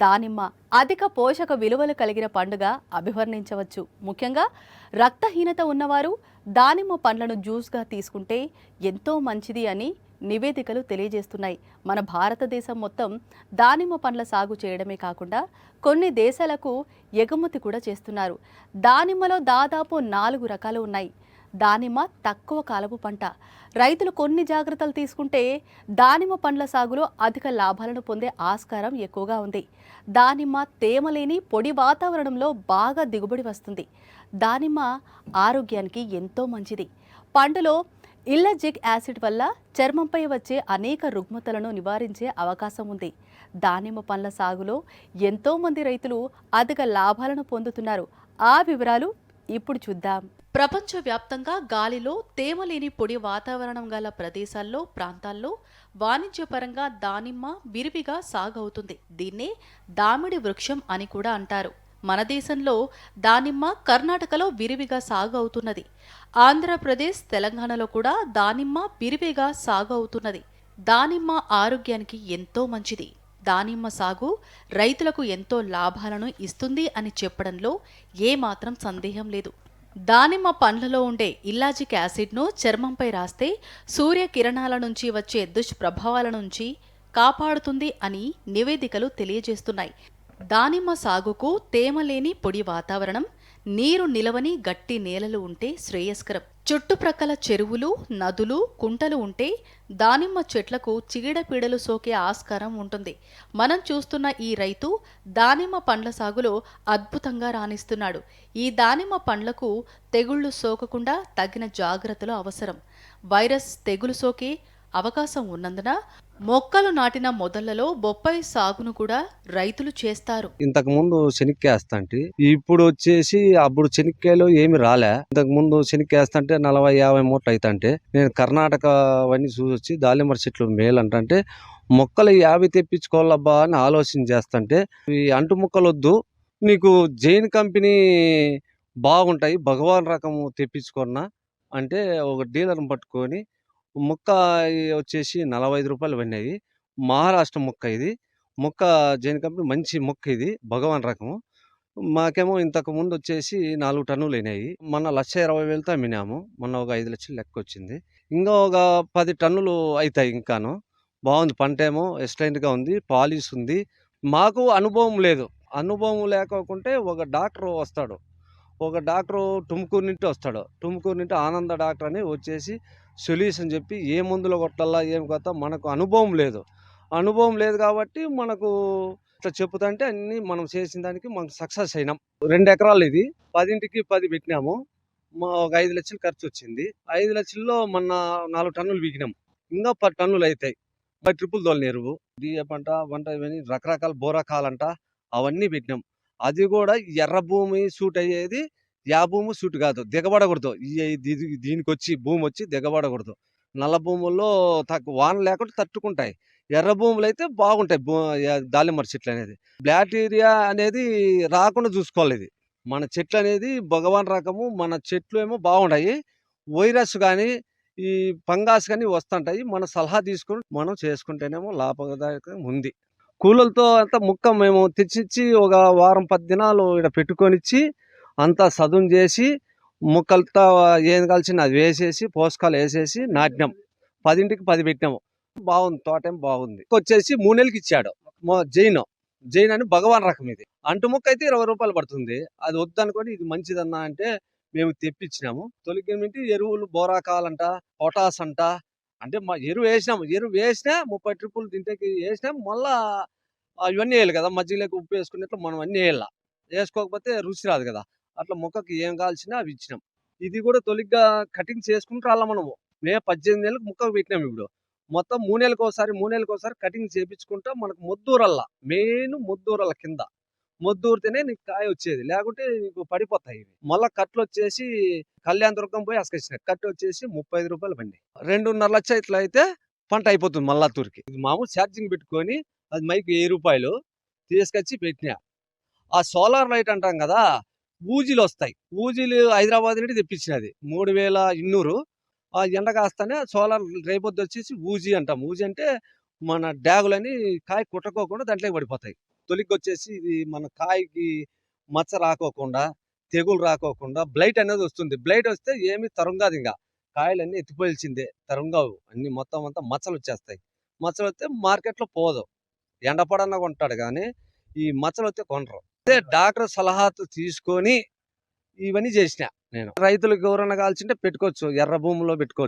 దానిమ్మ అధిక పోషక విలువలు కలిగిన పండుగ అభివర్ణించవచ్చు. ముఖ్యంగా రక్తహీనత ఉన్నవారు దానిమ్మ పండ్లను జ్యూస్గా తీసుకుంటే ఎంతో మంచిది అని నివేదికలు తెలియజేస్తున్నాయి. మన భారతదేశం మొత్తం దానిమ్మ పండ్ల సాగు చేయడమే కాకుండా కొన్ని దేశాలకు ఎగుమతి కూడా చేస్తున్నారు. దానిమ్మలో దాదాపు నాలుగు రకాలు ఉన్నాయి. దానిమ్మ తక్కువ కాలపు పంట. రైతులు కొన్ని జాగ్రత్తలు తీసుకుంటే దానిమ్మ పండ్ల సాగులో అధిక లాభాలను పొందే ఆస్కారం ఎక్కువగా ఉంది. దానిమ్మ తేమ లేని పొడి వాతావరణంలో బాగా దిగుబడి వస్తుంది. దానిమ్మ ఆరోగ్యానికి ఎంతో మంచిది. పండులో ఇల్లజిక్ యాసిడ్ వల్ల చర్మంపై వచ్చే అనేక రుగ్మతలను నివారించే అవకాశం ఉంది. దానిమ్మ పండ్ల సాగులో ఎంతోమంది రైతులు అధిక లాభాలను పొందుతున్నారు. ఆ వివరాలు ఇప్పుడు చూద్దాం. ప్రపంచవ్యాప్తంగా గాలిలో తేమ లేని పొడి వాతావరణం గల ప్రదేశాల్లో ప్రాంతాల్లో వాణిజ్యపరంగా దానిమ్మ విరివిగా సాగవుతుంది. దీన్నే దామిడి వృక్షం అని కూడా అంటారు. మన దేశంలో దానిమ్మ కర్ణాటకలో విరివిగా సాగు అవుతున్నది ఆంధ్రప్రదేశ్ తెలంగాణలో కూడా దానిమ్మ విరివిగా సాగు అవుతున్నది దానిమ్మ ఆరోగ్యానికి ఎంతో మంచిది. దానిమ్మ సాగు రైతులకు ఎంతో లాభాలను ఇస్తుంది అని చెప్పడంలో ఏమాత్రం సందేహం లేదు. దానిమ్మ పండ్లలో ఉండే ఇల్లాజిక్ యాసిడ్ను చర్మంపై రాస్తే సూర్యకిరణాల నుంచి వచ్చే దుష్ప్రభావాల నుంచి కాపాడుతుంది అని నివేదికలు తెలియజేస్తున్నాయి. దానిమ్మ సాగుకు తేమ లేని పొడి వాతావరణం నీరు నిలవని గట్టి నేలలు ఉంటే శ్రేయస్కరం. చుట్టుప్రక్కల చెరువులు నదులు కుంటలు ఉంటే దానిమ్మ చెట్లకు చీడపీడలు సోకే ఆస్కారం ఉంటుంది. మనం చూస్తున్న ఈ రైతు దానిమ్మ పండ్ల సాగులో అద్భుతంగా రాణిస్తున్నాడు. ఈ దానిమ్మ పండ్లకు తెగుళ్ళు సోకకుండా తగిన జాగ్రత్తలు అవసరం. వైరస్ తెగులు సోకే అవకాశం ఉన్నందున మొక్కలు నాటిన మొదళ్ళలో బొప్పాయి సాగును కూడా రైతులు చేస్తారు. ఇంతకు ముందు శనిక్కాయ వేస్తాంటి ఇప్పుడు వచ్చేసి అప్పుడు శనిక్కాయలు ఏమి రాలే. ఇంతకు ముందు శనిక్కాయ వేస్తాంటే నలభై యాభై మూటలు అవుతాంటే నేను కర్ణాటక అవన్నీ చూసొచ్చి దాలింబర చెట్లు మేలు అంటే మొక్కలు యాభై తెప్పించుకోవాలబ్బా అని ఆలోచన చేస్తుంటే ఈ అంటు మొక్కలు వద్దు నీకు జైన్ కంపెనీ బాగుంటాయి. భగవాన్ రకము తెప్పించుకున్నా అంటే ఒక డీలర్ని పట్టుకొని మొక్క వచ్చేసి నలభై ఐదు రూపాయలు పడినాయి. మహారాష్ట్ర మొక్క ఇది. మొక్క జైన్ కంపెనీ మంచి మొక్క ఇది. భగవాన్ రకము. మాకేమో ఇంతకు ముందు వచ్చేసి నాలుగు టన్నులు అయినాయి. మొన్న లక్ష ఇరవై వేలతో అమ్మినాము. మొన్న ఒక ఐదు లక్షలు లెక్క వచ్చింది ఇంకా ఒక పది టన్నులు అవుతాయి ఇంకాను. బాగుంది. పంట ఏమో ఎక్సలెంట్గా ఉంది. పాలిష్ ఉంది మాకు అనుభవం లేదు. అనుభవం లేకోకుంటే ఒక డాక్టర్ వస్తాడు. ఒక డాక్టరు టుమ్కూరు నుండి వస్తాడు. టుమ్కూరు నుండి ఆనంద డాక్టర్ అని వచ్చేసి సొల్యూషన్ చెప్పి ఏ మందులు కొట్టాలా ఏం కొత్త మనకు అనుభవం లేదు. అనుభవం లేదు కాబట్టి మనకు ఇట్లా చెప్పుతంటే అన్ని మనం చేసిన దానికి మనకు సక్సెస్ అయినాం. రెండు ఎకరాలు ఇది. పదింటికి పది పెట్టినాము. మా ఒక ఐదు లక్షలు ఖర్చు వచ్చింది. ఐదు లక్షల్లో మొన్న నాలుగు టన్నులు బిగినాం ఇంకా పది టన్నులు అవుతాయి. మరి ట్రిపుల్ దోలని ఎరువు. డిఏ పంట వంట ఇవన్నీ రకరకాల బోరకాలంట. అవన్నీ పెట్టినాం. అది కూడా ఎర్ర భూమి సూట్ అయ్యేది. యా భూమి సూట్ కాదు. దిగబడకూడదు. దీనికి వచ్చి భూమి వచ్చి దిగబడకూడదు. నల్ల భూముల్లో తక్కువ వాన లేకుండా తట్టుకుంటాయి. ఎర్ర భూములు అయితే బాగుంటాయి. భూ యా- దాలింబర చెట్లు అనేది. బ్లాక్టీరియా అనేది రాకుండా చూసుకోవాలి ఇది. మన చెట్లు అనేది భగవాన్ రకము. మన చెట్లు ఏమో బాగుంటాయి వైరస్ కానీ ఈ ఫంగాస్ కానీ వస్తుంటాయి. మన సలహా తీసుకొని మనం చేసుకుంటేనేమో లాభదాయకం ఉంది. కూలలతో అంతా ముక్క మేము తెచ్చిచ్చి ఒక వారం పది దినాలు ఇక్కడ పెట్టుకొనిచ్చి అంతా సదును చేసి ముక్కలతో ఏం కలిసిన అది వేసేసి పోషకాలు వేసేసి నాటినాం. పదింటికి పది పెట్టినాము బాగుంది తోట బాగుంది. వచ్చేసి మూడు నెలలకి ఇచ్చాడు. జైన్ జైన్ అని భగవాన్ రకం ఇది. అంటు ముక్క అయితే ఇరవై రూపాయలు పడుతుంది. అది వద్దనుకొని ఇది మంచిదన్నా అంటే మేము తెప్పించినాము. తొలికి ఎరువులు బోరాకాలంట పొటాస్ అంట అంటే మా ఎరువు వేసినాము ఎరువు వేసినా ముప్పై ట్రిప్పులు తింటేకి వేసినాం. మళ్ళా ఇవన్నీ వేయాలి కదా! మజ్జిగలోకి ఉప్పు వేసుకున్నట్లు మనం అన్నీ వేయాల. వేసుకోకపోతే రుచి రాదు కదా! అట్లా మొక్కకి ఏం కావాల్సినా అవి ఇచ్చినాం. ఇది కూడా తొలిగ్గా కటింగ్ చేసుకుంటూ రాళ్ళ మనము. మే పద్దెనిమిది నెలలకు ముక్కకు పెట్టినాం ఇప్పుడు. మొత్తం మూడు నెలలకు ఒకసారి మూడు నెలలకు ఒకసారి కటింగ్ చేపించుకుంటా మనకు మొద్దూరల్లా మెయిన్ మొద్దూరల్ల కింద. మొద్దూరితేనే నీకు కాయ వచ్చేది. లేకుంటే నీకు పడిపోతాయి ఇవి. మళ్ళా కట్లు వచ్చేసి కళ్యాణ దుర్గం పోయి అసకొచ్చినాయి కట్టు వచ్చేసి ముప్పై ఐదు రూపాయలు బండి రెండున్నర లక్ష ఇట్లా అయితే పంట అయిపోతుంది మళ్ళా తూరికి ఇది మామూలు ఛార్జింగ్ పెట్టుకొని అది మైక్ వెయ్యి రూపాయలు తీసుకొచ్చి పెట్టినా. ఆ సోలార్ లైట్ అంటాం కదా ఊజీలు వస్తాయి. ఊజీలు హైదరాబాద్ నుండి తెప్పించినది. మూడు వేల ఇన్నూరు. ఆ ఎండ కాస్తానే సోలార్ రేపొద్దు వచ్చేసి ఊజీ అంటాం. ఊజీ అంటే మన డ్యాగులని కాయ కుట్టకోకుండా దాంట్లోకి పడిపోతాయి. తొలికి వచ్చేసి ఇది మన కాయకి మచ్చ రాకోకుండా తెగులు రాకోకుండా బ్లైట్ అనేది వస్తుంది. బ్లైట్ వస్తే ఏమి తరంగాదు ఇంకా. కాయలన్నీ ఎత్తిపోయాల్సిందే. తరంగావు. అన్ని మొత్తం అంతా మచ్చలు వచ్చేస్తాయి. మచ్చలు వస్తే మార్కెట్లో పోదు. ఎండపడన్నా కొంటాడు కానీ ఈ మచ్చలు వస్తే కొనరు. అదే డాక్టర్ సలహాతో తీసుకొని ఇవన్నీ చేసిన నేను. రైతులకు ఎవరన్నా కాల్చింటే పెట్టుకోవచ్చు. ఎర్ర భూమిలో పెట్టుకోవచ్చు.